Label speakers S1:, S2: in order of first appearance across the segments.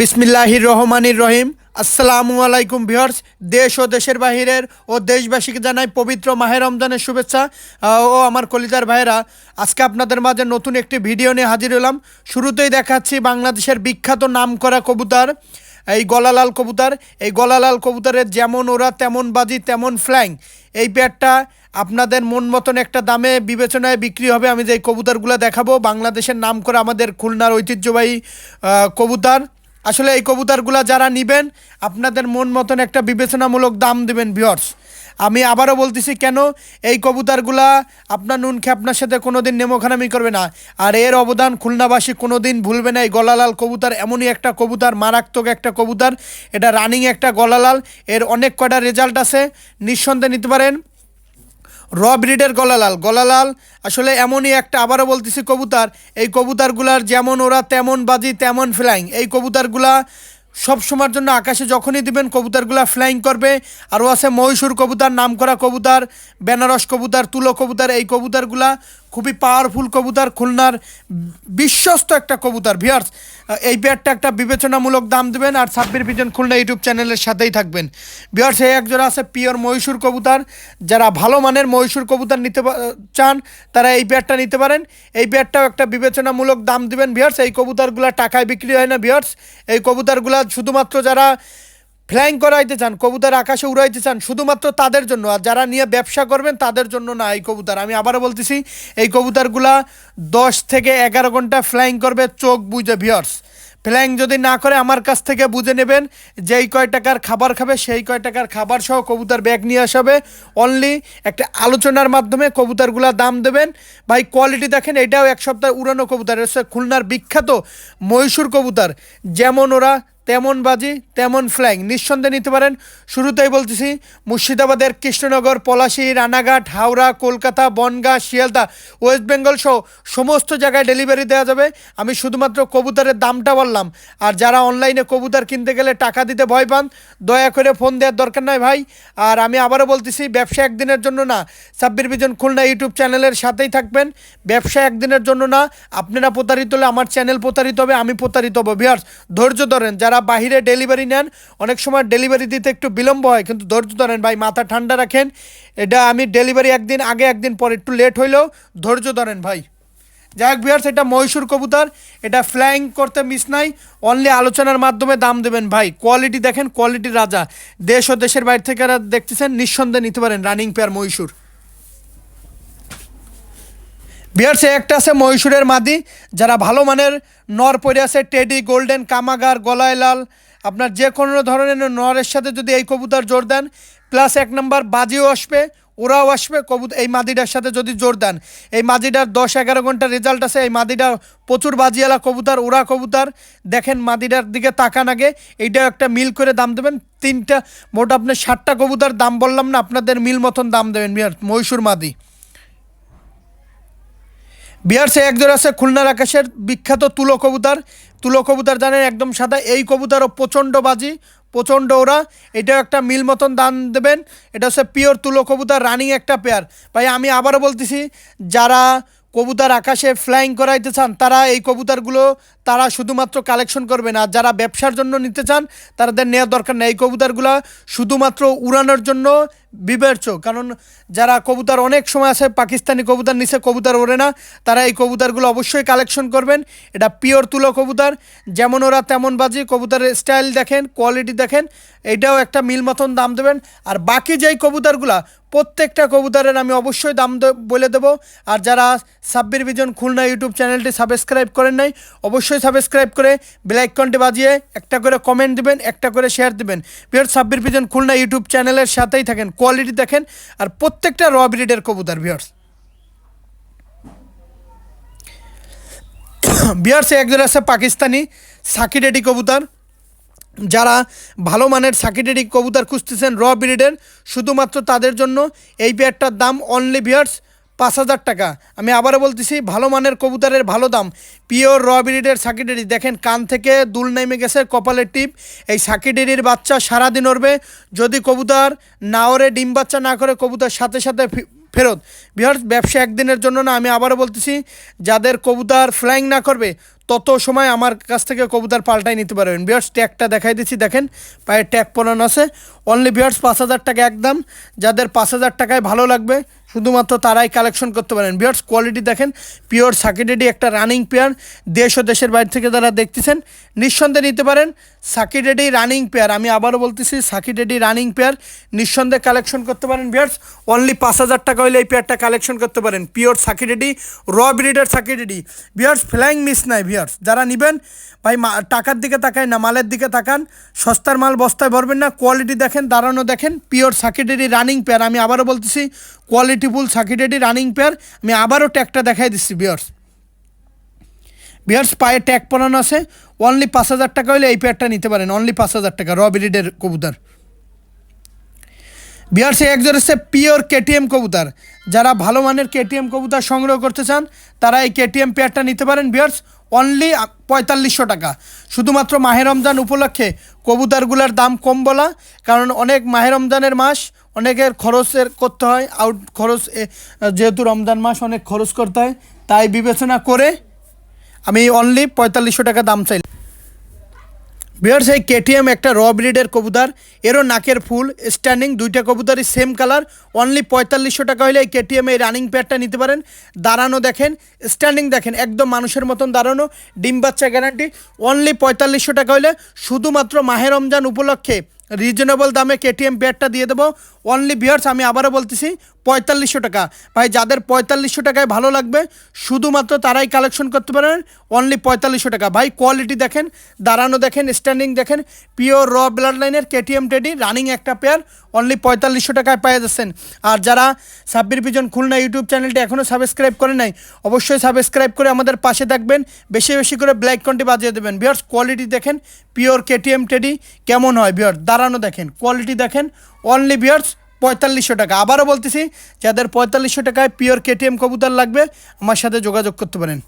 S1: বিসমিল্লাহির রহমানির রহিম। আসসালামু আলাইকুম ভিউয়ার্স, দেশ ও দেশের বাহিরের ও দেশবাসীকে জানাই পবিত্র মাহে রমজানের শুভেচ্ছা। ও আমার কলিজার ভাইয়েরা, আজকে আপনাদের মাঝে নতুন একটি ভিডিও নিয়ে হাজির হলাম। শুরুতেই দেখাচ্ছি বাংলাদেশের বিখ্যাত নামকরা কবুতর, এই গলালাল কবুতর। এই গলালাল কবুতরের যেমন ওরা তেমন বাজি, তেমন ফ্ল্যাং। এই পেয়ারটা আপনাদের মন মতন একটা দামে বিবেচনায় বিক্রি হবে। আমি যে কবুতরগুলো দেখাবো, বাংলাদেশের নাম করে আমাদের খুলনার ঐতিহ্যবাহী কবুতর। আসলে এই কবুতরগুলো যারা নেবেন, আপনাদের মন মতন একটা বিবেচনামূলক দাম দেবেন ভিওর্স আমি আবারও বলতেছি, কেন? এই কবুতরগুলা আপনার নুন আপনার সাথে কোনোদিন নেমোখানামি করবে না। আর এর অবদান খুলনাবাসী কোনোদিন ভুলবে না। এই গলালাল কবুতর এমনই একটা কবুতর, মারাত্মক একটা কবুতর। এটা রানিং একটা গলালাল। এর অনেক কয়টা রেজাল্ট আছে, নিঃসন্দেহে নিতে পারেন। র ব্রিডের গলালাল। গলালাল আসলে এমনই একটা, আবারও বলতেছি কবুতার। এই কবুতারগুলার যেমন ওরা তেমন বাজি, তেমন ফ্লাইং এই কবুতরগুলা সব সময়ের জন্য আকাশে যখনই দিবেন কবুতারগুলা ফ্লাইং করবে। আরও আছে মহীশূর কবুতর, নামকরা কবুতার, বেনারস কবুতার, তুলো কবুতার, এই কবুতারগুলা খুবই পাওয়ারফুল কবুতার, খুলনার বিশ্বস্ত একটা কবুতর। ভিয়ার্স এই পেয়ারটা একটা বিবেচনামূলক দাম দেবেন আর ছাব্বির বিজন খুলনা ইউটিউব চ্যানেলের সাথেই থাকবেন। ভিয়ার্স এই একজোড়া আছে পিওর মহীশূর কবুতার। যারা ভালো মানের মহীশূর কবুতর নিতে চান, তারা এই পেয়ারটা নিতে পারেন। এই পেয়ারটাও একটা বিবেচনামূলক দাম দিবেন। ভিয়ার্স এই কবুতরগুলো টাকায় বিক্রি হয় না। ভিয়ার্স এই কবুতরগুলো শুধুমাত্র যারা ফ্লাইং করাইতে চান, কবুতর আকাশে উড়াইতে চান, শুধুমাত্র তাদের জন্য। আর যারা নিয়ে ব্যবসা করবেন, তাদের জন্য না এই কবুতর। আমি আবারও বলতেছি, এই কবুতরগুলা দশ থেকে এগারো ঘণ্টা ফ্লাইং করবে, চোখ বুঝে ভিওর্স ফ্ল্যাং যদি না করে, আমার কাছ থেকে বুঝে নেবেন যেই কয় টাকার খাবার খাবে, সেই কয় টাকার খাবার সহ কবুতর ব্যাগ নিয়ে আসাবে। অনলি একটা আলোচনার মাধ্যমে কবুতরগুলা দাম দেবেন। ভাই কোয়ালিটি দেখেন, এটাও এক সপ্তাহ উড়ানো কবুতর। খুলনার বিখ্যাত মহীশূর কবুতর, যেমন ওরা তেমন বাজি, তেমন ফ্ল্যাং নিঃসন্দেহে নিতে পারেন। শুরুতেই বলতেছি, মুর্শিদাবাদের কৃষ্ণনগর, পলাশী, রানাঘাট, হাওড়া, কলকাতা, বনগাঁ, শিয়ালদা, ওয়েস্ট বেঙ্গল সহ সমস্ত জায়গায় ডেলিভারি দেওয়া যাবে। আমি শুধুমাত্র কবুতরের দামটা বললাম। আর যারা অনলাইনে কবুতর কিনতে গেলে টাকা দিতে ভয় পান, দয়া করে ফোন দেওয়ার দরকার নাই ভাই। আর আমি আবারও বলতেছি, ব্যবসা একদিনের জন্য না। সাব্বির বিজন খুলনা ইউটিউব চ্যানেলের সাথেই থাকবেন। ব্যবসা একদিনের জন্য না। আপনারা প্রতারিত হলে আমার চ্যানেল প্রতারিত হবে, আমি প্রতারিত হব। ভিয়ার্স ধৈর্য ধরেন, যারা বাহিরে ডেলিভারি নেন, অনেক সময় ডেলিভারি দিতে একটু বিলম্ব হয়, কিন্তু ধৈর্য ধরেন ভাই, মাথা ঠান্ডা রাখেন। এটা আমি ডেলিভারি একদিন আগে, একদিন পরে একটু লেট হইলেও ধৈর্য ধরেন ভাই। যাই হোক ভিয়ার্স এটা মহীশূর কবুতর, এটা ফ্লাইং করতে মিস নাই অনলি আলোচনার মাধ্যমে দাম দেবেন ভাই। কোয়ালিটি দেখেন কোয়ালিটি রাজা। দেশ ও দেশের বাইরে থেকে দেখতেছেন, নিঃসন্দেহে নিতে পারেন রানিং পেয়ার মহীশূর। বিয়ার্সে একটা আছে মহীশূরের মাদি, যারা ভালো মানের নর পরে আছে, টেডি, গোল্ডেন, কামাগার, গলায় লাল। আপনার যে কোনো ধরনের নরের সাথে যদি এই কবুতর জোর দেন প্লাস এক নম্বর বাজিও আসবে, ওরাও আসবে কবুতর এই মাদিটার সাথে যদি জোর দেন। এই মাদিটার দশ এগারো ঘণ্টা রেজাল্ট আছে, এই মাদিটা প্রচুর বাজিওয়ালা কবুতর ওরা কবুতর। দেখেন মাদিটার দিকে তাকান আগে, এইটাও একটা মিল করে দাম দেবেন। তিনটা, মোট আপনি ষাটটা কবুতর, দাম বললাম না, আপনাদের মিল মতন দাম দেবেন মহীশূর মাদি। বিহারসে একজন আছে খুলনার আকাশের বিখ্যাত তুলো কবুতার। তুলো কবুতর জানেন একদম সাদা। এই কবুতরও প্রচণ্ড বাজি, প্রচণ্ড ওরা এটাও একটা মিল মতন দান দেবেন। এটা হচ্ছে পিওর তুলো কবুতার, রানিং একটা পেয়ার ভাই, আমি আবারও বলতেছি, যারা কবুতর আকাশে ফ্লাইং করাইতে চান, তারা এই কবুতরগুলো তারা শুধুমাত্র কালেকশন করবেন আর যারা ব্যবসার জন্য নিতে চান, তাদের নেওয়ার দরকার নেই। এই কবুতরগুলো শুধুমাত্র উড়ানোর জন্য বিবেচ্য। কারণ যারা কবুতর অনেক সময় আছে, পাকিস্তানি কবুতর নিচে কবুতর ওড়ে না, তারা এই কবুতরগুলো অবশ্যই কালেকশন করবেন। এটা পিওর তুলো কবুতর। যেমন ওরা তেমন বাজি কবুতরের স্টাইল দেখেন কোয়ালিটি দেখেন এটাও একটা মিল মতন দাম দেবেন। আর বাকি যেই কবুতরগুলা, প্রত্যেকটা কবুতরের আমি অবশ্যই দাম বলে দেবো। আর যারা সাব্বির বিজন খুলনা ইউটিউব চ্যানেলটি সাবস্ক্রাইব করেন নাই, অবশ্যই সাবস্ক্রাইব করে বেলাইকনটি বাজিয়ে একটা করে কমেন্ট দিবেন, একটা করে শেয়ার দিবেন। বিহার সাব্বির বিজন খুলনা ইউটিউব চ্যানেলের সাথেই থাকেন, কোয়ালিটি দেখেন। আর প্রত্যেকটা র ব্রিডের কবুতর বিহার্স বিহার্সে একজন আছে পাকিস্তানি সাকিরেডি কবুতর। যারা ভালো মানের সাকিটেরি কবুতর খুঁজতেছেন র ব্রিডের শুধুমাত্র তাদের জন্য এই পেয়ারটার দাম অনলি বিয়ার্স পাঁচ হাজার টাকা। আমি আবারও বলতেছি, ভালো মানের কবুতরের ভালো দাম পিওর র ব্রিডের সাকিটেরি দেখেন, কান থেকে দুল নেমে গেছে, কপালের টিপ। এই সাকিটেরির বাচ্চা সারাদিন উড়বে যদি কবুতর না ওরে ডিম বাচ্চা না করে কবুতর সাথে সাথে ফেরত। বিহার ব্যবসা একদিনের জন্য না, আমি আবারও বলতেছি, যাদের কবুতর ফ্লাইং না করবে তত সময় আমার কাছ থেকে কবুতর পাল্টাই নিতে পারবেন। বিয়ার্স ট্যাগটা দেখাই দিচ্ছি, দেখেন, পায়ে ট্যাগ পরানো আছে। অনলি বিয়ার্স পাঁচ হাজার টাকা একদম। যাদের পাঁচ হাজার টাকায় ভালো লাগবে, শুধুমাত্র তারাই কালেকশন করতে পারেন। বিয়ার্স কোয়ালিটি দেখেন পিওর সাকিডেডি একটা রানিং পেয়ার দেশ ও দেশের বাইরে থেকে যারা দেখতেছেন, নিঃসন্দেহে নিতে পারেন সাকিডেডি রানিং পেয়ার আমি আবারও বলতেছি সাকিডেডি রানিং পেয়ার নিঃসন্দেহে কালেকশন করতে পারেন। বিয়ার্স অনলি পাঁচ হাজার টাকা হলে এই পেয়ারটা কালেকশন করতে পারেন। পিওর সাকিডেডি র ব্রিডের সাকিডেডি বিয়ার্স ফ্লাইং মিস নাই বিয়ার্স যারা নেবেন, ভাই টাকার দিকে তাকায় না, মালের দিকে তাকান, সস্তার মাল বস্তায় ভরবেন না কোয়ালিটি দেখেন। দাঁড়ানো দেখেন পিওর সাকিডেডি রানিং পেয়ার আমি আবারও বলতেছি কোয়ালিটিফুল সাকিডেডি রানিং পেয়ার আমি আবারও ট্যাগটা দেখাই দিচ্ছি বিয়ার্স বিয়ার্স পায়ে ট্যাগ পরানো আছে। অনলি পাঁচ হাজার টাকা হলে এই পেয়ারটা নিতে পারেন। অনলি পাঁচ হাজার টাকা র ব্রিডের কবুতর। বিয়ার্সে একজন হচ্ছে পিওর কেটিএম কবুতর। যারা ভালো মানের কেটিএম কবুতর সংগ্রহ করতে চান, তারা এই কেটিএম পেয়ারটা নিতে পারেন বিয়ার্স অনলি পঁয়তাল্লিশশো টাকা। শুধুমাত্র মাহে রমজান উপলক্ষে কবুতারগুলার দাম কম বলা, কারণ অনেক মাহে রমজানের মাস অনেকের খরচের করতে হয় আউট খরচ যেহেতু রমজান মাস অনেক খরচ করতে হয়, তাই বিবেচনা করে আমি অনলি পঁয়তাল্লিশশো টাকা দাম চাই। বিয়ার্স এই কেটিএম একটা র ব্রিডের কবুতর। এরও নাকের ফুল স্ট্যান্ডিং দুইটা কবুতরই সেম কালার অনলি পঁয়তাল্লিশশো টাকা হলে এই কেটিএম এই রানিং প্যাডটা নিতে পারেন। দাঁড়ানো দেখেন স্ট্যান্ডিং দেখেন, একদম মানুষের মতন দাঁড়ানো, ডিম বাচ্চা গ্যারান্টি অনলি পঁয়তাল্লিশশো টাকা হলে শুধুমাত্র মাহে রমজান উপলক্ষে রিজনেবল দামে কেটিএম প্যাডটা দিয়ে দেবো। অনলি বিয়ার্স আমি আবারও বলতেছি পঁয়তাল্লিশশো টাকা। ভাই, যাদের পঁয়তাল্লিশশো টাকায় ভালো লাগবে, শুধুমাত্র তারাই কালেকশন করতে পারেন অনলি পঁয়তাল্লিশশো টাকা। ভাই কোয়ালিটি দেখেন দাঁড়ানো দেখেন স্ট্যান্ডিং দেখেন পিওর র ব্লাড লাইনের কেটিএম টেডি রানিং একটা পেয়ার অনলি পঁয়তাল্লিশশো টাকায় পেয়ে যাচ্ছেন। আর যারা সাব্বির পিজন খুলনা ইউটিউব চ্যানেলটি এখনও সাবস্ক্রাইব করে নাই, অবশ্যই সাবস্ক্রাইব করে আমাদের পাশে থাকবেন, বেশি বেশি করে ব্ল্যাক কন্টি বাজিয়ে দেবেন। বিয়ার্স কোয়ালিটি দেখেন পিওর কেটিএম টেডি কেমন হয় বিয়ার্স দাঁড়ানো দেখেন কোয়ালিটি দেখেন অনলি বিয়ার্স পঁয়তাল্লিশশো টাকা। আবারও বলতেছি, যাদের পঁয়তাল্লিশশো টাকায় পিওর কেটিএম কবুতর লাগবে, আমার সাথে যোগাযোগ করতে পারেন।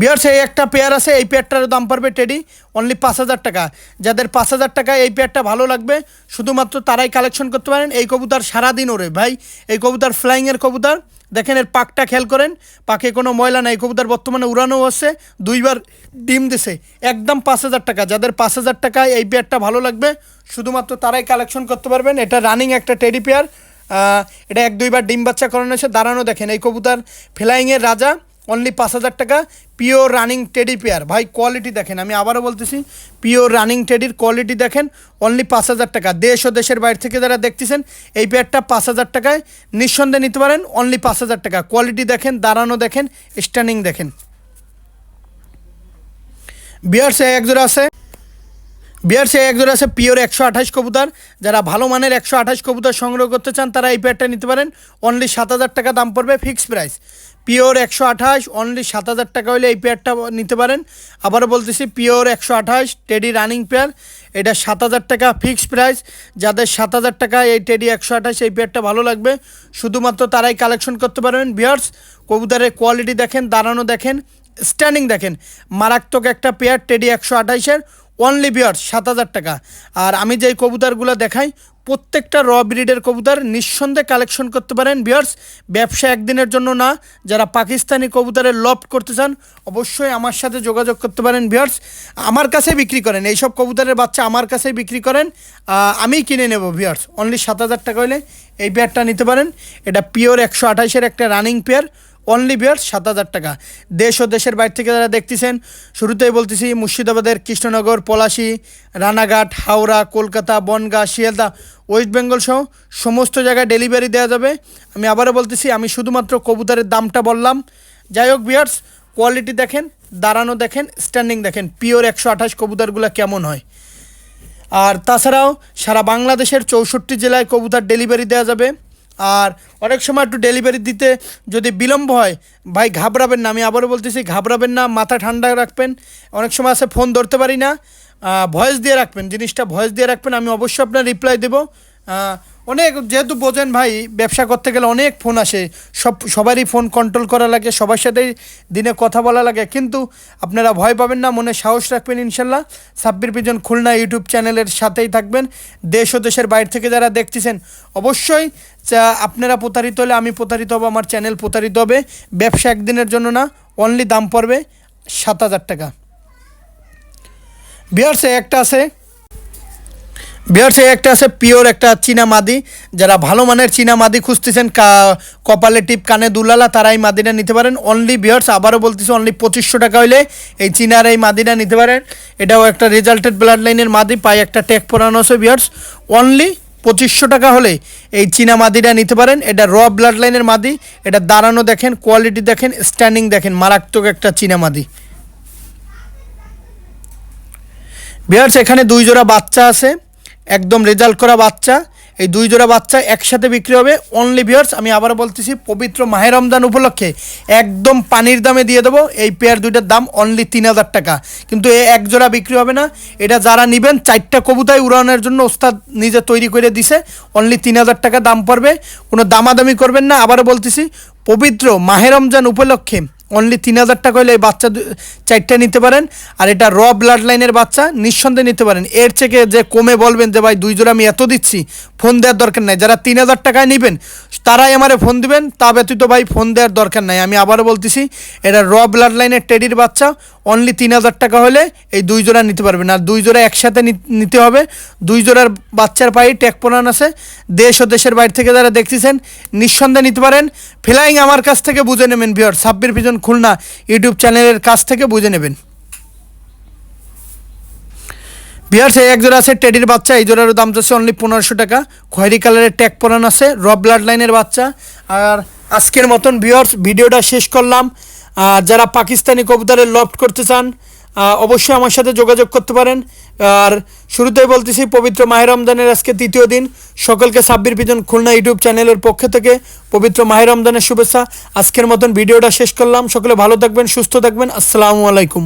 S1: বিয়ার্স এই একটা পেয়ার আছে, এই পেয়ারটার দাম পড়বে টেডি অনলি পাঁচ হাজার টাকা। যাদের পাঁচ হাজার টাকায় এই পেয়ারটা ভালো লাগবে, শুধুমাত্র তারাই কালেকশন করতে পারেন। এই কবুতর সারাদিন ওরে ভাই, এই কবুতর ফ্লাইংয়ের কবুতর। দেখেন এর পাকটা খেয়াল করেন, পাকে কোনো ময়লা নাই। কবুতর বর্তমানে উড়ানো হচ্ছে দুইবার ডিম দিছে। একদম পাঁচ হাজার টাকা। যাদের পাঁচ হাজার টাকায় এই পেয়ারটা ভালো লাগবে, শুধুমাত্র তারাই কালেকশন করতে পারবেন। এটা রানিং একটা টেডি পেয়ার এটা এক দুইবার ডিম বাচ্চা করানো হয়েছে দাঁড়ানো দেখেন, এই কবুতর ফ্লাইংয়ের রাজা। অনলি পাঁচ হাজার টাকা পিওর রানিং টেডি পেয়ার ভাই কোয়ালিটি দেখেন, আমি আবারও বলতেছি পিওর রানিং টেডির কোয়ালিটি দেখেন অনলি পাঁচ হাজার টাকা। দেশ ও দেশের বাইরে থেকে যারা দেখতেছেন, এই পেয়ারটা পাঁচ হাজার টাকায় নিঃসন্দেহে নিতে পারেন অনলি পাঁচ হাজার টাকা। কোয়ালিটি দেখেন, দাঁড়ানো দেখেন স্ট্যান্ডিং দেখেন। বিয়ার্সে একজোড়া আছে। বিয়ার্সে একজোড়া আছে পিওর একশো আঠাশ কবুতর। যারা ভালো মানের একশো আঠাশ কবুতর সংগ্রহ করতে চান, তারা এই পেয়ারটা নিতে পারেন। অনলি সাত হাজার টাকা দাম পড়বে ফিক্সড প্রাইস পিওর একশো আঠাশ অনলি সাত হাজার টাকা হলে এই পেয়ারটা নিতে পারেন। আবারও বলতেছি, পিওর একশো আঠাশ টেডি রানিং পেয়ার এটা সাত হাজার টাকা ফিক্সড প্রাইস যাদের সাত হাজার টাকা এই টেডি একশো আঠাশ, এই পেয়ারটা ভালো লাগবে। শুধুমাত্র তারাই কালেকশন করতে পারবেন। বিয়ার্স কবুতরের কোয়ালিটি দেখেন, দাঁড়ানো দেখেন স্ট্যান্ডিং দেখেন। মারাত্মক একটা পেয়ার টেডি একশো আঠাইশের অনলি বিয়ার্স সাত হাজার টাকা। আর আমি যেই কবুতরগুলো দেখাই প্রত্যেকটা র ব্রিডের কবুতর নিঃসন্দেহে কালেকশন করতে পারেন বিয়ার্স ব্যবসা একদিনের জন্য না, যারা পাকিস্তানি কবুতরের লফট করতে চান, অবশ্যই আমার সাথে যোগাযোগ করতে পারেন বিয়ার্স আমার কাছে বিক্রি করেন, এইসব কবুতরের বাচ্চা আমার কাছে বিক্রি করেন। আমি কিনে নেব বিয়ার্স অনলি সাত হাজার টাকা হলে এই পেয়ারটা নিতে পারেন। এটা পিওর একশো আঠাইশের একটা রানিং পেয়ার অনলি বিয়ার সাত হাজার টাকা। দেশ ও দেশের বাইরে থেকে যারা দেখতেছেন, শুরুতেই বলতেছি মুর্শিদাবাদের কৃষ্ণনগর, পলাশি, রানাঘাট, হাওড়া, কলকাতা, বনগাঁ, শিয়ালদা, ওয়েস্ট বেঙ্গল সহ সমস্ত জায়গায় ডেলিভারি দেওয়া যাবে। আমি আবারও বলতেছি, আমি শুধুমাত্র কবুতরের দামটা বললাম। যাই হোক বিয়ার্স কোয়ালিটি দেখেন, দাঁড়ানো দেখেন স্ট্যান্ডিং দেখেন পিওর একশো আঠাশ কবুতরগুলো কেমন হয়। আর তাছাড়াও সারা বাংলাদেশের চৌষট্টি জেলায় কবুতর ডেলিভারি দেওয়া যাবে। আর অনেক সময় একটু ডেলিভারি দিতে যদি বিলম্ব হয়, ভাই ঘাবড়াবেন না, আমি আবারও বলতেছি ঘাবড়াবেন না, মাথা ঠান্ডা রাখবেন, অনেক সময় আসে ফোন ধরতে পারি না ভয়েস দিয়ে রাখবেন, জিনিসটা ভয়েস দিয়ে রাখবেন, আমি অবশ্যই আপনার রিপ্লাই দেবো অনেক, যেহেতু বোঝেন ভাই, ব্যবসা করতে গেলে অনেক ফোন আসে। সব, সবারই ফোন কন্ট্রোল করা লাগে, সবার সাথেই দিনে কথা বলা লাগে। কিন্তু আপনারা ভয় পাবেন না, মনে সাহস রাখবেন ইনশাল্লাহ। সাব্বির পিজন খুলনা ইউটিউব চ্যানেলের সাথেই থাকবেন। দেশ ও দেশের বাইরে থেকে যারা দেখতেছেন, অবশ্যই আপনারা প্রতারিত হলে আমি প্রতারিত হব, আমার চ্যানেল প্রতারিত হবে। ব্যবসা একদিনের জন্য না অনলি দাম পড়বে সাত হাজার টাকা। বিয়ার্সে একটা আছে বিহারসে একটা আছে পিওর, একটা চীনা মাদি। যারা ভালো মানের চীনা মাদি খুঁজতেছেন কপালে টিপ, কানে দুলালা তারা এই মাদিটা নিতে পারেন। অনলি বিহার্স আবারও বলতেছি অনলি পঁচিশশো টাকা হইলে এই চীনার এই মাদিটা নিতে পারেন। এটাও একটা রেজাল্টেড ব্লাড লাইনের মাদি, পায়ে একটা ট্যাগ পরানো আছে বিহার্স অনলি পঁচিশশো টাকা হলে এই চীনা মাদিটা নিতে পারেন। এটা র ব্লাড লাইনের মাদি, এটা দাঁড়ানো দেখেন কোয়ালিটি দেখেন স্ট্যান্ডিং দেখেন, মারাত্মক একটা চীনা মাদি। বিহার্স এখানে দুই জোড়া বাচ্চা আছে। একদম রেজাল্ট করা বাচ্চা, এই দুই জোড়া বাচ্চা একসাথে বিক্রি হবে। অনলি ভিউয়ার্স আমি আবার বলতেছি, পবিত্র মাহে রমজান উপলক্ষে একদম পানির দামে দিয়ে দেবো। এই পেয়ার দুইটার দাম অনলি তিন হাজার টাকা। কিন্তু এ এক জোড়া বিক্রি হবে না। এটা যারা নেবেন, চারটা কবুতায় উড়ানোর জন্য ওস্তাদ নিজে তৈরি করে দিছে। অনলি তিন হাজার টাকা দাম পড়বে। কোনো দামাদামি করবেন না। আবারও বলতেছি, পবিত্র মাহে রমজান উপলক্ষে অনলি তিন হাজার টাকা হলে এই বাচ্চা চারটা নিতে পারেন। আর এটা র ব্লাড লাইনের বাচ্চা, নিঃসন্দেহে নিতে পারেন। এর থেকে যে কমে বলবেন যে, ভাই, দুই জোড়া আমি এত দিচ্ছি ফোন দেওয়ার দরকার নাই। যারা তিন হাজার টাকায় নেবেন, তারাই আমারে ফোন দিবেন। তা ব্যতীত, ভাই ফোন দেওয়ার দরকার নাই। আমি আবারও বলতেছি, এটা র ব্লাড লাইনের টেডির বাচ্চা অনলি তিন হাজার টাকা হলে এই দুই জোড়া নিতে পারবেন। আর দুই জোড়া একসাথে নিতে হবে। দুই জোড়ার বাচ্চার পায়ে ট্যাগ পোনান আছে। দেশ ও দেশের বাইরে থেকে যারা দেখতেছেন, নিঃসন্দেহে নিতে পারেন। ফ্লাইং আমার কাছ থেকে বুঝে নেবেন বিহার সাব্বির পিজন খুলনা ইউটিউব চ্যানেলের কাছ থেকে বুঝে নেবেন। বিহার সে এক জোড়া আছে, টেডির বাচ্চা, এই জোড়ার দাম যাচ্ছে অনলি পনেরোশো টাকা। খয়েরি কালারের ট্যাগ পরান আছে র ব্লাড লাইনের বাচ্চা। আর আজকের মতন বিয়ার্স ভিডিওটা শেষ করলাম। আর যারা পাকিস্তানি কবুতারের লফট করতে চান অবশ্যই আমার সাথে যোগাযোগ করতে পারেন। আর শুরুতেই বলতেছি, পবিত্র মাহের রমজানের আজকে তৃতীয় দিন। সকলকে সাব্বির পিজন খুলনা ইউটিউব চ্যানেলের পক্ষ থেকে পবিত্র মাহের রমজানের শুভেচ্ছা। আজকের মতন ভিডিওটা শেষ করলাম। সকলে ভালো থাকবেন, সুস্থ থাকবেন। আসসালামু আলাইকুম।